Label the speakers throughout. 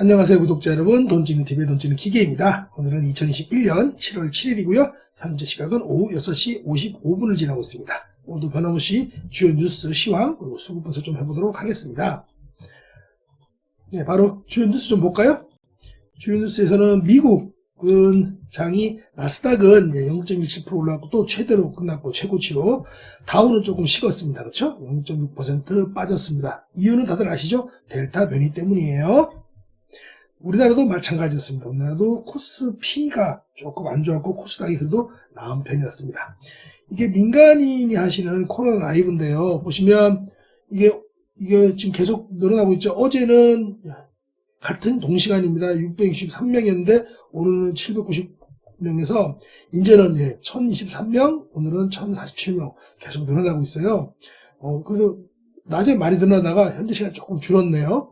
Speaker 1: 안녕하세요 구독자 여러분 돈찌는 TV의 돈찌는 기계입니다. 오늘은 2021년 7월 7일이고요. 현재 시각은 오후 6시 55분을 지나고 있습니다. 오늘도 변함없이 주요 뉴스 시황 그리고 수급 분석 좀 해보도록 하겠습니다. 네, 바로 주요 뉴스 좀 볼까요? 주요 뉴스에서는 미국은 장이 나스닥은 0.17% 올라갔고 또 최대로 끝났고 최고치로 다우는 조금 식었습니다. 그렇죠? 0.6% 빠졌습니다. 이유는 다들 아시죠? 델타 변이 때문이에요. 우리나라도 마찬가지였습니다. 우리나라도 코스피가 조금 안 좋았고 코스닥이 그래도 나은 편이었습니다. 이게 민간인이 하시는 코로나 라이브인데요. 보시면 이게 이게 지금 계속 늘어나고 있죠. 어제는 같은 동시간입니다. 663명이었는데 오늘은 790명에서 이제는 예, 1023명, 오늘은 1047명 계속 늘어나고 있어요. 어, 그래도 낮에 많이 늘어나다가 현재 시간 조금 줄었네요.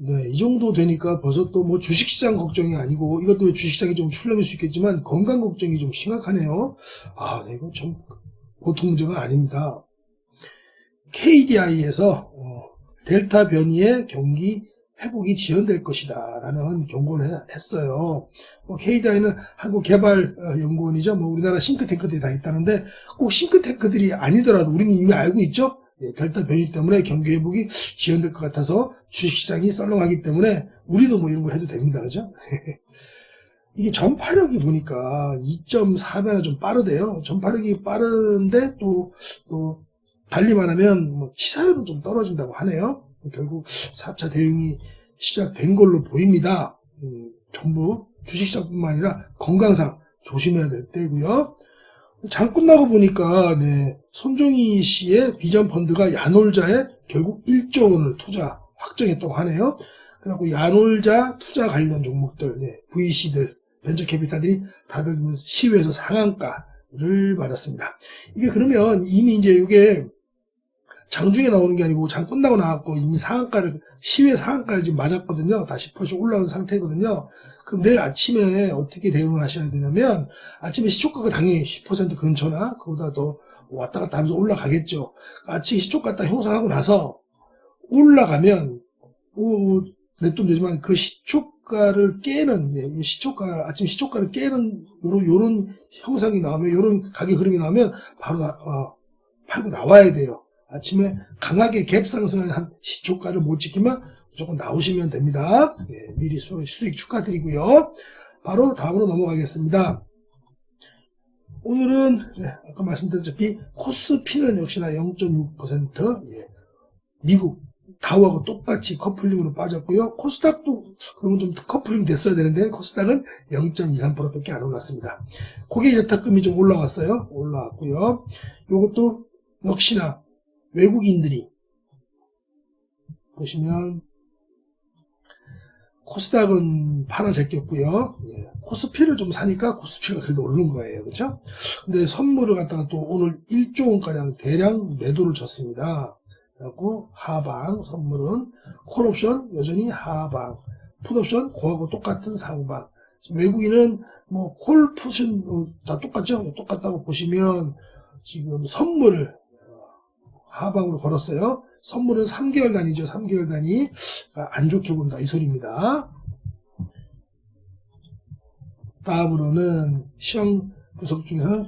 Speaker 1: 어, 네, 이 정도 되니까 벌써 또뭐 주식시장 걱정이 아니고 이것도 주식시장이 좀 출렁일 수 있겠지만 건강 걱정이 좀 심각하네요. 아, 네, 이건 참 보통 문제가 아닙니다. KDI에서 어, 델타 변이의 경기 회복이 지연될 것이다 라는 경고를 해- 했어요. 뭐 KDI는 한국개발연구원이죠. 뭐 우리나라 싱크탱크들이 다 있다는데 꼭 싱크탱크들이 아니더라도 우리는 이미 알고 있죠. 예, 델타 변이 때문에 경기 회복이 지연될 것 같아서 주식시장이 썰렁하기 때문에 우리도 뭐 이런 거 해도 됩니다. 그죠? 이게 전파력이 보니까 2.4배나 좀 빠르대요. 전파력이 빠른데 또, 또, 달리 말하면 뭐 치사율은 좀 떨어진다고 하네요. 결국 4차 대응이 시작된 걸로 보입니다. 음, 전부 주식시장뿐만 아니라 건강상 조심해야 될 때고요. 장 끝나고 보니까 네, 손종희 씨의 비전 펀드가 야놀자에 결국 1조 원을 투자 확정했다고 하네요. 그리고 야놀자 투자 관련 종목들, 네, VC들, 벤처 캐피탈들이 다들 시외에서 상한가를 맞았습니다. 이게 그러면 이미 이제 이게 장중에 나오는 게 아니고 장 끝나고 나왔고 이미 상한가를 시외 상한가를 지금 맞았거든요. 다10% 올라온 상태거든요. 그럼 내일 아침에 어떻게 대응을 하셔야 되냐면 아침에 시초가가 당연히 10% 근처나 그보다 더 왔다 갔다 하면서 올라가겠죠. 아침에 시초가 딱 형성하고 나서 올라가면 오, 냅돈 되지만 그 시초가를 깨는 예, 이 시초가 아침 시초가를 깨는 요런 요런 형상이 나오면 요런 가격 흐름이 나오면 바로 나- 어, 팔고 나와야 돼요. 아침에 강하게 갭 상승을 한 시초가를 못 지키면 무조건 나오시면 됩니다. 예, 미리 수, 수익 축하드리고요. 바로 다음으로 넘어가겠습니다. 오늘은 예, 아까 말씀드렸다시피 코스피는 역시나 0.6% 예, 미국 다우하고 똑같이 커플링으로 빠졌고요. 코스닥도 그러면 좀 커플링 됐어야 되는데 코스닥은 0.23%밖에 안 올랐습니다. 고객 여타금이 좀 올라왔어요. 올라왔고요. 이것도 역시나 외국인들이 보시면 코스닥은 팔아 제꼈고요. 예, 코스피를 좀 사니까 코스피가 그래도 오르는 거예요. 그렇죠? 근데 선물을 갖다가 또 오늘 1조 원가량 대량 매도를 쳤습니다. 그래갖고 하방 선물은 콜옵션 여전히 하방 풋옵션 그하고 똑같은 상방 외국인은 뭐 콜풋은 뭐다 똑같죠 똑같다고 보시면 지금 선물을 어, 하방으로 걸었어요 선물은 3개월 단위죠 3개월 단위 아, 안 좋게 본다 이 소리입니다 다음으로는 시황 분석 중에서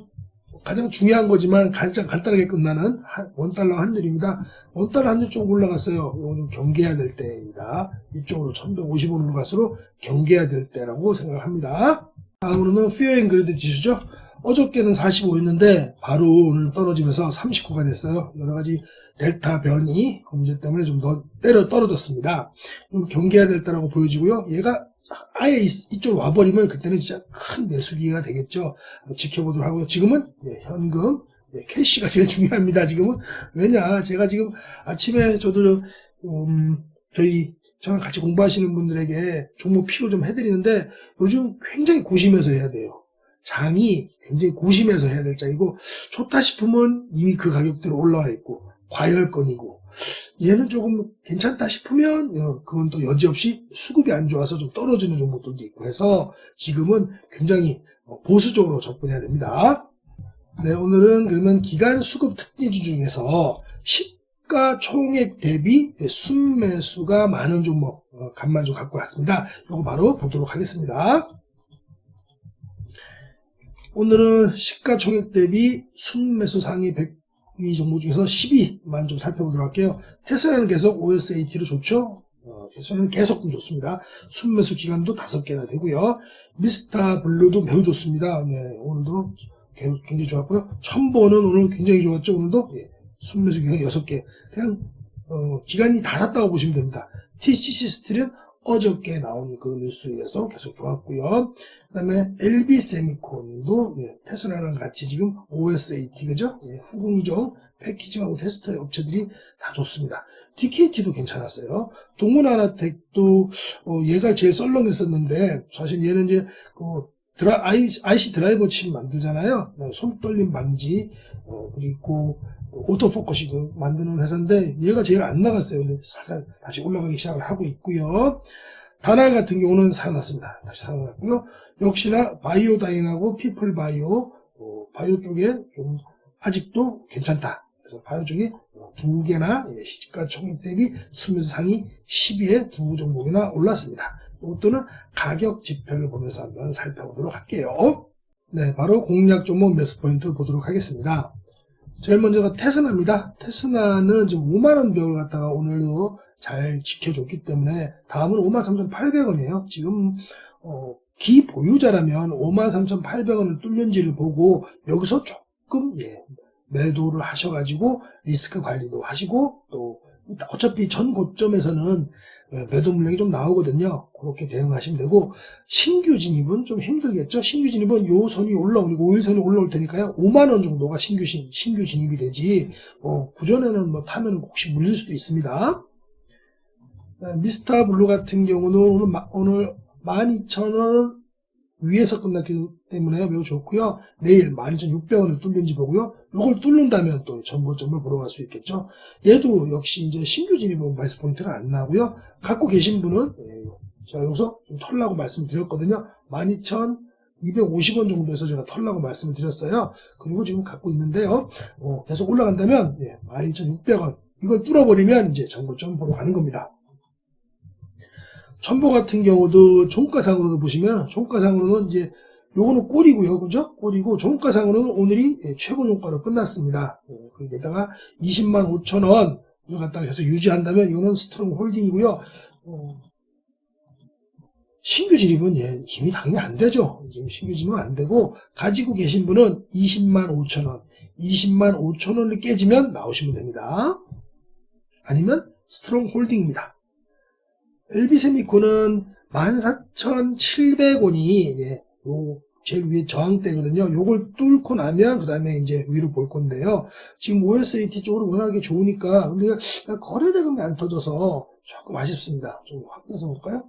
Speaker 1: 가장 중요한 거지만 가장 간단하게 끝나는 한- 원달러 환율입니다. 원달러 환율 좀 올라갔어요. 좀 경계해야 될 때입니다. 이쪽으로 1150원으로 갈수록 경계해야 될 때라고 생각합니다. 다음으로는 피어 앤 그레드 지수죠. 어저께는 45였는데 바로 오늘 떨어지면서 39가 됐어요. 여러 가지 델타 변이 그 문제 때문에 좀 더 때려 떨어졌습니다. 좀 경계해야 될 때라고 보여지고요. 얘가 아예 이- 이쪽으로 와버리면 그때는 진짜 큰 매수 기회가 되겠죠. 지켜보도록 하고요. 지금은 예, 현금, 예, 캐시가 제일 중요합니다. 지금은 왜냐, 제가 지금 아침에 저도 음, 저희 저랑 같이 공부하시는 분들에게 종목 피로 좀 해드리는데 요즘 굉장히 고심해서 해야 돼요. 장이 굉장히 고심해서 해야 될 장이고 좋다 싶으면 이미 그 가격대로 올라와 있고 과열권이고 얘는 조금 괜찮다 싶으면 어, 그건 또 여지없이 수급이 안 좋아서 좀 떨어지는 종목들도 있고 해서 지금은 굉장히 어, 보수적으로 접근해야 됩니다. 네, 오늘은 그러면 기간 수급 특징주 중에서 시가 총액 대비 순매수가 많은 종목 어, 어, 간만 좀 갖고 왔습니다. 이거 바로 보도록 하겠습니다. 오늘은 시가총액 대비 순매수 상위 100위 종목 중에서 10위만 좀 살펴보도록 할게요. 테슬라는 계속 OSAT로 좋죠. 어, 테슬라는 계속 좀 좋습니다. 순매수 기간도 5개나 되고요. 미스타 블루도 매우 좋습니다. 네, 오늘도 개- 굉장히 좋았고요. 첨보는 오늘 굉장히 좋았죠. 오늘도 예, 순매수 기간 6개. 그냥 어, 기간이 다 샀다고 보시면 됩니다. TCC 스틸은 어저께 나온 그 뉴스에서 계속 좋았고요. 그 다음에 LB 세미콘도 예, 테슬라랑 같이 지금 OSAT 그죠? 예, 후공정 패키징하고 테스트 업체들이 다 좋습니다. DKT도 괜찮았어요. 동문하나텍도 어, 얘가 제일 썰렁했었는데 사실 얘는 이제 그 드라, IC 드라이버 칩 만들잖아요. 그다음에 손 떨림 방지 어, 그리고 오토포커싱 그 만드는 회사인데 얘가 제일 안 나갔어요. 살살 다시 올라가기 시작을 하고 있고요. 다날 같은 경우는 살아났습니다. 다시 살아났고요. 역시나 바이오 다인하고 피플 바이오 어, 바이오 쪽에 좀 아직도 괜찮다. 그래서 바이오 쪽에 어, 두 개나 예, 시가 총액 대비 수면서 상위 10위에 두 종목이나 올랐습니다. 이것도는 가격 지표를 보면서 한번 살펴보도록 할게요. 네, 바로 공략 종목 매수 포인트 보도록 하겠습니다. 제일 먼저가 테스나입니다. 테스나는 지금 5만원 벽을 갖다가 오늘도 잘 지켜줬기 때문에 다음은 53,800원이에요. 지금 어, 기 보유자라면 53,800원을 뚫는지를 보고 여기서 조금 예, 매도를 하셔가지고 리스크 관리도 하시고 또 어차피 전 고점에서는 예, 매도 물량이 좀 나오거든요. 그렇게 대응하시면 되고 신규 진입은 좀 힘들겠죠. 신규 진입은 요 선이 올라오고 5일선이 올라올 테니까요. 5만 원 정도가 신규 신, 신규 진입이 되지. 어, 구전에는 뭐 타면은 혹시 물릴 수도 있습니다. 네, 미스터 블루 같은 경우는 오늘, 마- 오늘 12,000원 위에서 끝났기 때문에 매우 좋고요. 내일 12,600원을 뚫는지 보고요. 이걸 뚫는다면 또 전고점을 보러 갈 수 있겠죠. 얘도 역시 이제 신규 진입은 마이스 포인트가 안 나고요. 갖고 계신 분은 예, 제가 여기서 좀 털라고 말씀드렸거든요. 12,250원 정도에서 제가 털라고 말씀을 드렸어요. 그리고 지금 갖고 있는데요. 어, 계속 올라간다면 예, 12,600원 이걸 뚫어버리면 이제 전고점 보러 가는 겁니다. 첨보 같은 경우도 종가상으로도 보시면 종가상으로는 이제 요거는 꼴이고요. 그죠? 꼴이고 종가상으로는 오늘이 예, 최고 종가로 끝났습니다. 예, 거기다가 20만 5천 원을 갖다가 해서 유지한다면 이거는 스트롱 홀딩이고요. 어, 신규 진입은 예, 힘이 당연히 안 되죠. 지금 신규 진입은 안 되고 가지고 계신 분은 20만 5천 원, 20만 5천 원을 깨지면 나오시면 됩니다. 아니면 스트롱 홀딩입니다. 엘비세미코는 14,700원이 예, 요 제일 위에 저항대거든요. 요걸 뚫고 나면 그 다음에 이제 위로 볼 건데요. 지금 OSAT 쪽으로 워낙에 좋으니까 근데 거래대금이 안 터져서 조금 아쉽습니다. 좀 확인해서 볼까요?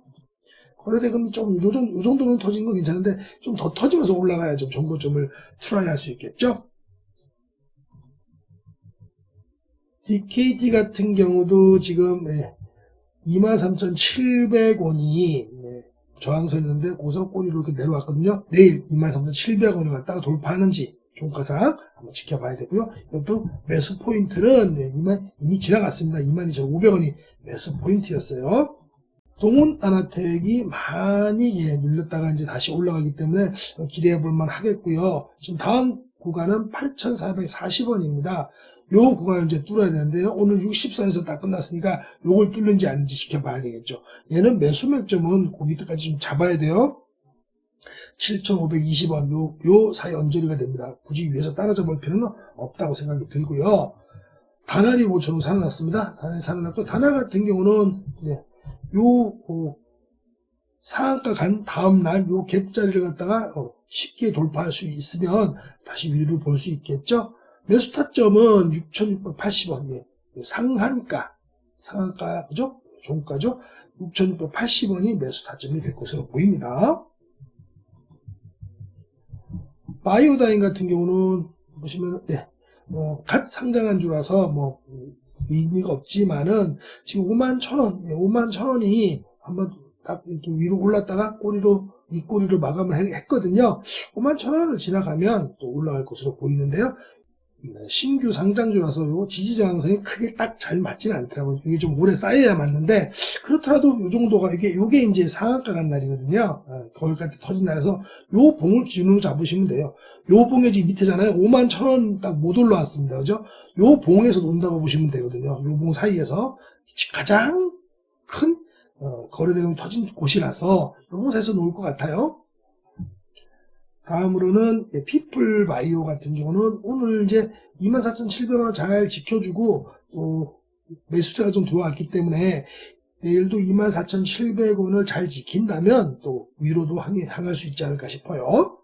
Speaker 1: 거래대금이 좀, 요 정도는 터진 건 괜찮은데, 좀 더 터지면서 올라가야 좀 정보점을 트라이 할 수 있겠죠? DKT 같은 경우도 지금, 네, 23,700원이, 네, 저항선이었는데, 고성꼬리로 이렇게 내려왔거든요. 내일 23,700원을 갖다가 돌파하는지, 종가상 한번 지켜봐야 되고요. 이것도 매수 포인트는 네, 이미, 이미 지나갔습니다. 22,500원이 매수 포인트였어요. 동훈 아나텍이 많이 예, 눌렸다가 이제 다시 올라가기 때문에 기대해 볼만 하겠고요. 지금 다음 구간은 8,440원입니다. 요 구간을 이제 뚫어야 되는데요. 오늘 60선에서 딱 끝났으니까 요걸 뚫는지 아닌지 지켜봐야 되겠죠. 얘는 매수 맥점은 그 밑에까지 좀 잡아야 돼요. 7,520원 요, 요 사이 언저리가 됩니다. 굳이 위에서 따라잡을 필요는 없다고 생각이 들고요. 다날이 모처럼 살아났습니다. 다날이 살아났고 다날 같은 경우는 네, 요 어, 상한가 간 다음 날 요 갭자리를 갖다가 어, 쉽게 돌파할 수 있으면 다시 위로 볼 수 있겠죠. 매수 타점은 6,680원 예, 상한가 상한가 그죠? 종가죠. 6,680원이 매수 타점이 될 것으로 보입니다. 바이오다인 같은 경우는 보시면 네, 뭐, 갓 상장한 주라서 뭐 음, 의미가 없지만은 지금 5만 천 원, 예, 5만 천 원이 한번 딱 이렇게 위로 올랐다가 꼬리로 이 꼬리로 마감을 했- 했거든요. 5만 천 원을 지나가면 또 올라갈 것으로 보이는데요. 네, 신규 상장주라서 요 지지 저 항선이 크게 딱 잘 맞지는 않더라고요. 이게 좀 오래 쌓여야 맞는데 그렇더라도 요 정도가 이게 요게 이제 상한가 간 날이거든요. 어, 거기까지 터진 날에서 요 봉을 기준으로 잡으시면 돼요. 요 봉에 지금 밑에잖아요. 5만 천 원 딱 못 올라왔습니다. 그죠? 요 봉에서 논다고 보시면 되거든요. 요 봉 사이에서 가장 큰 어, 거래대금 터진 곳이라서 요 곳에서 놓을 것 같아요. 다음으로는 예, 피플 바이오 같은 경우는 오늘 이제 24,700원을 잘 지켜주고 또 매수세가 좀 들어왔기 때문에 내일도 24,700원을 잘 지킨다면 또 위로도 향해- 향할 수 있지 않을까 싶어요.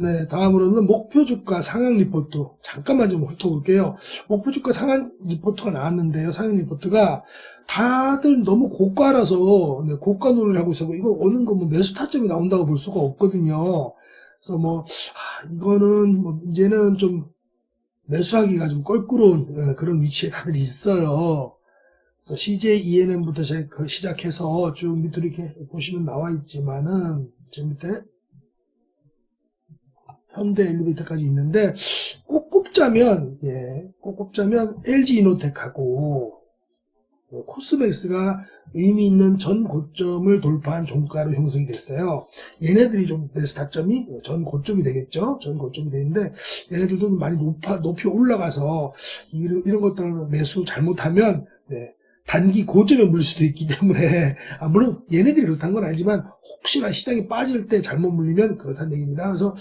Speaker 1: 네, 다음으로는 목표 주가 상향 리포트 잠깐만 좀 훑어볼게요. 목표 주가 상향 리포트가 나왔는데요. 상향 리포트가 다들 너무 고가라서 네, 고가 놀이를 하고 있어서 이거 오는 거뭐 매수 타점이 나온다고 볼 수가 없거든요. 그래서 뭐 아, 이거는 뭐 이제는 좀 매수하기가 좀 껄끄러운 예, 그런 위치에 다들 있어요. 그래서 CJ ENM부터 시작해서 쭉 밑으로 이렇게 보시면 나와 있지만은 저 밑에 현대 엘리베이터까지 있는데 꼭 꼽자면 예, 꼭 꼽자면 LG 이노텍하고 어, 코스맥스가 의미 있는 전 고점을 돌파한 종가로 형성이 됐어요. 얘네들이 좀 매수 타점이 전 고점이 되겠죠. 전 고점이 되는데 얘네들도 많이 높아 높이 올라가서 이런, 이런 것들을 매수 잘못하면 네, 단기 고점에 물릴 수도 있기 때문에 아, 물론 얘네들이 그렇다는 건 아니지만 혹시나 시장이 빠질 때 잘못 물리면 그렇다는 얘기입니다. 그래서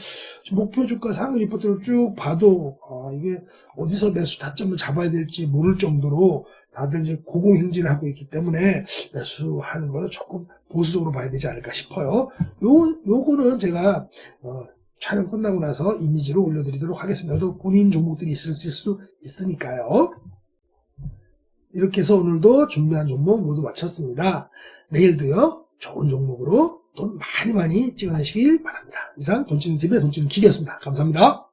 Speaker 1: 목표 주가 상위 리포트를 쭉 봐도 아, 이게 어디서 매수 타점을 잡아야 될지 모를 정도로 다들 이제 고공행진을 하고 있기 때문에 매수하는 거는 조금 보수적으로 봐야 되지 않을까 싶어요. 요 요거는 제가 어, 촬영 끝나고 나서 이미지로 올려드리도록 하겠습니다. 또 본인 종목들이 있을 수 있으니까요. 이렇게 해서 오늘도 준비한 종목 모두 마쳤습니다. 내일도요, 좋은 종목으로 돈 많이 많이 찍어내시길 바랍니다. 이상 돈치는 TV의 돈치는 기계였습니다. 감사합니다.